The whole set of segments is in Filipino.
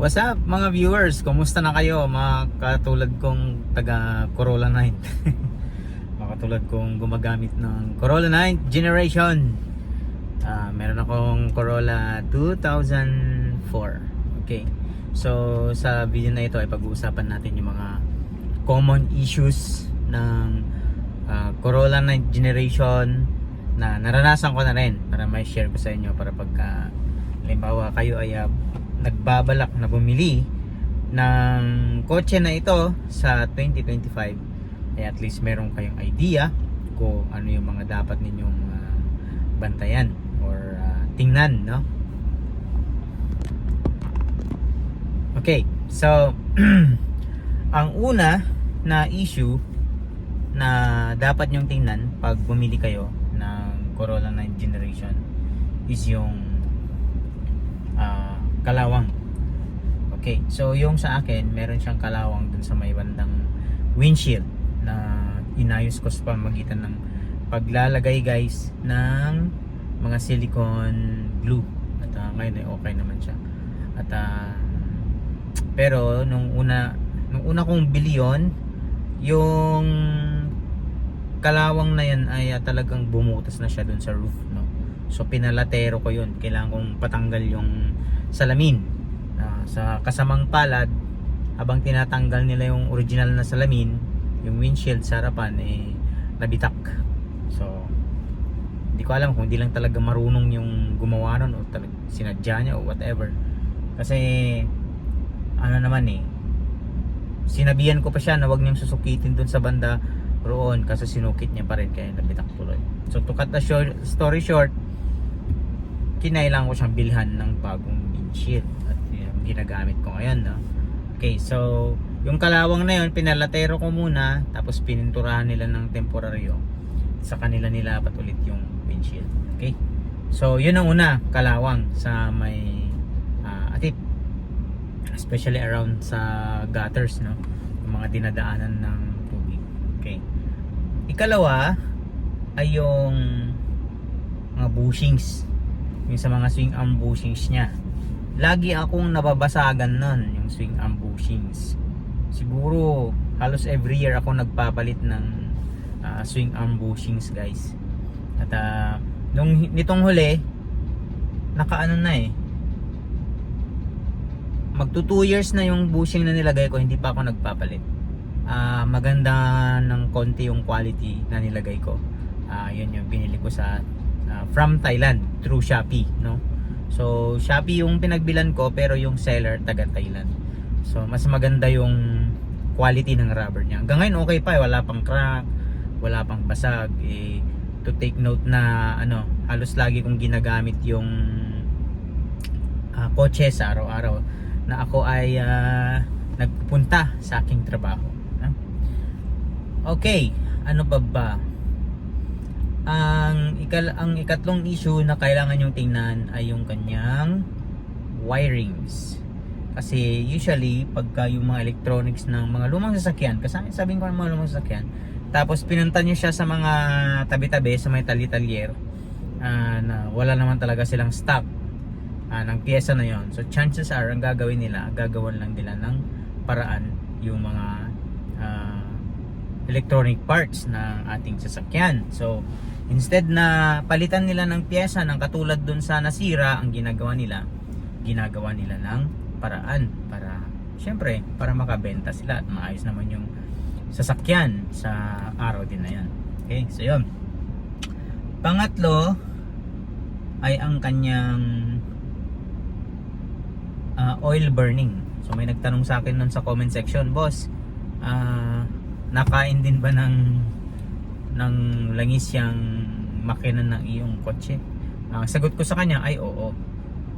What's up mga viewers? Kumusta na kayo? Mga katulad kong taga Corolla 9 Mga katulad kong gumagamit ng Corolla 9 Generation Ah, Meron akong Corolla 2004 Okay So sa video na ito ay pag-uusapan natin yung mga common issues ng ah, Corolla 9 Generation na naranasan ko na rin para may share ko sa inyo para pagka halimbawa kayo ay ah, nagbabalak na bumili ng kotse na ito sa 2025 ay at least meron kayong idea kung ano yung mga dapat ninyong ah, bantayan or ah, tingnan no? Okay so ang una na issue na dapat nyong tingnan pag bumili kayo ng Corolla 9 generation is yung ah, kalawang. Okay, so yung sa akin, meron siyang kalawang dun sa may bandang windshield na inayos ko sa pamagitan ng paglalagay guys ng mga silicone glue. At ah, ngayon ay okay naman siya. At ah, pero nung una nung una kong bili yun, yung kalawang na yan ay ah, talagang bumutas na siya dun sa roof, no. So pinalatero ko yun. Kailangan kong patanggal yung salamin. Ah, sa kasamang palad, habang tinatanggal nila yung original na salamin, yung windshield sa harapan eh nabitak. So hindi ko alam kung hindi lang talaga marunong yung gumawa nun o talag sinadya niya o whatever. Kasi ano naman eh sinabihan ko pa siya na wag niyang susukitin dun sa banda roon kasi sinukit niya pa rin kaya nabitak tuloy. So to cut the short, story short, kinailangan ko siyang bilhan ng bagong windshield at yung ginagamit ko ngayon no? okay so yung kalawang na yun pinalatero ko muna tapos pininturahan nila ng temporaryo. Sa kanila nilapat ulit yung windshield okay? So yun ang una kalawang sa may ah, atip. Especially around sa gutters no? Yung mga dinadaanan ng tubig okay? Ikalawa ay yung mga bushings yung sa mga swing arm bushings niya. Lagi akong nababasagan nun yung swing arm bushings siguro halos every year ako nagpapalit ng ah, swing arm bushings guys. At ah, nung nitong huli nakaano na eh. Magto 2 years na yung bushing na nilagay ko hindi pa ako nagpapalit. Ah, maganda ng konti yung quality na nilagay ko. Ah, yun yung binili ko sa from Thailand through Shopee no? So Shopee yung pinagbilan ko pero yung seller taga Thailand. So mas maganda yung quality ng rubber niya. Hanggang ngayon okay pa eh. wala pang crack wala pang basag. Eh, to take note na ano halos lagi kong ginagamit yung ah, kotse sa araw-araw na ako ay ah, nagpupunta sa aking trabaho okay ano pa ba ang ikal ang ikatlong issue na kailangan yung tingnan ay yung kanyang wirings. Kasi usually pagka yung mga electronics ng mga lumang sasakyan, kasi sabihin ko ng mga lumang sasakyan, tapos pinunta niyo siya sa mga tabi-tabi sa may tali-talyer ah, na wala naman talaga silang stock ah, ng pyesa na yon. So chances are ang gagawin nila, gagawan lang nila ng paraan yung mga ah, electronic parts ng ating sasakyan. So, instead na palitan nila ng pyesa ng katulad dun sa nasira, ang ginagawa nila, ginagawa nila ng paraan para, syempre, para makabenta sila at maayos naman yung sasakyan sa araw din na yan. Okay, so yun. Pangatlo ay ang kanyang ah, oil burning. So may nagtanong sa akin nun sa comment section, boss, ah, nakain din ba ng ng langis yung makina ng iyong kotse? Ang sagot ko sa kanya ay oo.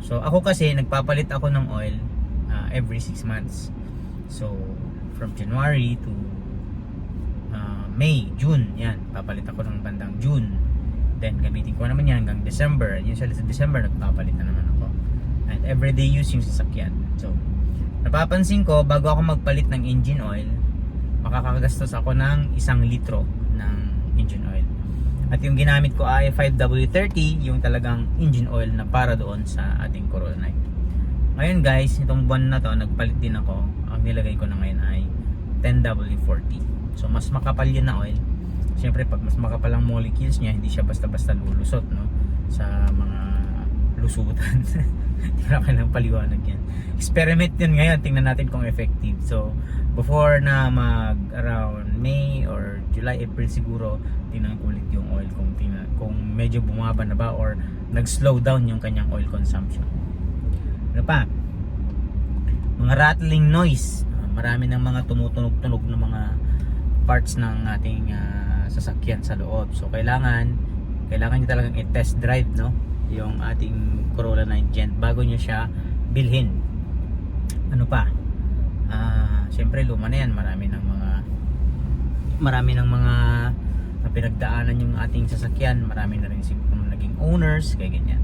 So ako kasi nagpapalit ako ng oil ah, every 6 months. So from January to ah, May, June, yan, papalit ako ng bandang June. Then gamitin ko naman yan hanggang December. Usually sa December nagpapalit na naman ako. And everyday use yung sasakyan. So napapansin ko bago ako magpalit ng engine oil, makakagastos ako ng isang litro ng engine oil. At yung ginamit ko ay 5W30, yung talagang engine oil na para doon sa ating Corolla 9. Ngayon guys, itong buwan na to, nagpalit din ako. Ang nilagay ko na ngayon ay 10W40. So mas makapal yun na oil. Siyempre pag mas makapal ang molecules niya, hindi siya basta-basta lulusot no sa mga lusutan. Hindi na kailang paliwanag yan. Experiment yun ngayon, tingnan natin kung effective. So before na mag around May or July, April siguro, tingnan ko ulit yung oil kung tingnan, kung medyo bumaba na ba or nag-slow down yung kanyang oil consumption. Ano pa? Mga rattling noise. Marami ng mga tumutunog-tunog na mga parts ng ating ah, sasakyan sa loob. So kailangan kailangan niyo talagang i-test drive no yung ating Corolla 9 Gent bago niyo siya bilhin. Ano pa? Ah, syempre luma na yan, marami ng mga marami ng mga na pinagdaanan yung ating sasakyan, marami na rin siguro naging owners, kaya ganyan.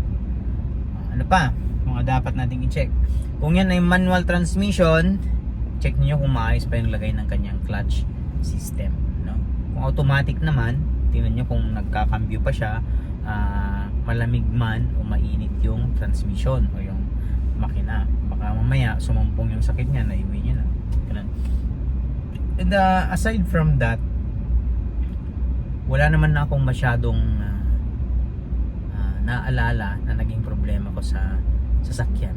Ah, ano pa? Mga dapat nating i-check. Kung yan ay manual transmission, check niyo kung maayos pa yung lagay ng kanyang clutch system, no? Kung automatic naman, tingnan niyo kung nagkakambyo pa siya, ah, malamig man o mainit yung transmission o yung makina. Baka mamaya sumumpong yung sakit niya, niya na. Ganun. And uh, aside from that, wala naman na akong masyadong ah, ah, naalala na naging problema ko sa sasakyan.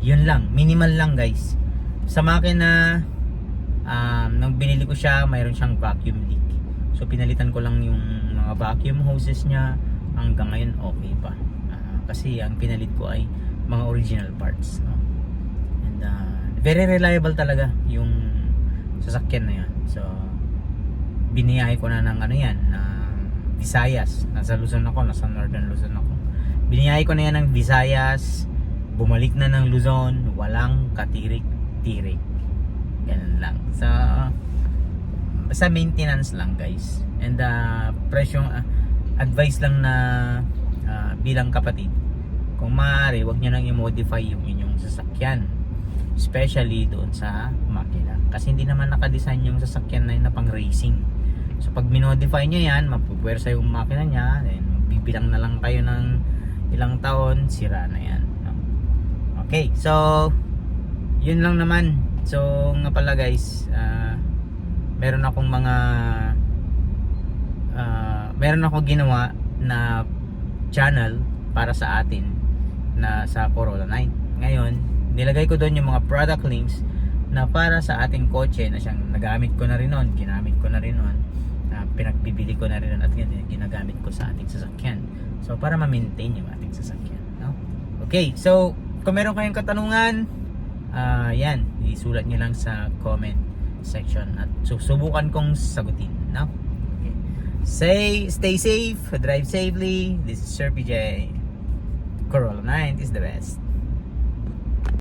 Yun lang, minimal lang guys. Sa makina, um, nung binili ko siya, mayroon siyang vacuum leak. So pinalitan ko lang yung mga vacuum hoses niya. Hanggang ngayon okay pa. Ah, kasi ang pinalit ko ay mga original parts. No? And uh, very reliable talaga yung sasakyan na yan. So biniyahe ko na ng ano yan, ng Visayas. Nasa Luzon ako, nasa Northern Luzon ako. Biniyahe ko na yan ng Visayas, bumalik na ng Luzon, walang katirik-tirik. Ganun lang. So, sa maintenance lang guys. And uh, presyong uh, advice lang na uh, bilang kapatid, kung maaari, wag nyo nang i-modify yung inyong sasakyan. Especially doon sa makina. Kasi hindi naman nakadesign yung sasakyan na yun na pang racing. So pag minodify nyo yan, mapupwersa yung makina nya, then bibilang na lang kayo ng ilang taon, sira na yan. Okay, so yun lang naman. So nga pala guys, ah, meron akong mga ah, meron ako ginawa na channel para sa atin na sa Corolla 9. Ngayon, nilagay ko doon yung mga product links na para sa ating kotse na siyang nagamit ko na rin noon, ginamit ko na rin noon, na pinagbibili ko na rin noon at gin- ginagamit ko sa ating sasakyan. So, para ma-maintain yung ating sasakyan. No? Okay, so, kung meron kayong katanungan, ah yan, isulat nyo lang sa comment section at susubukan kong sagutin. No? Okay. Say, stay safe, drive safely. This is Sir PJ. Corolla 9 is the best.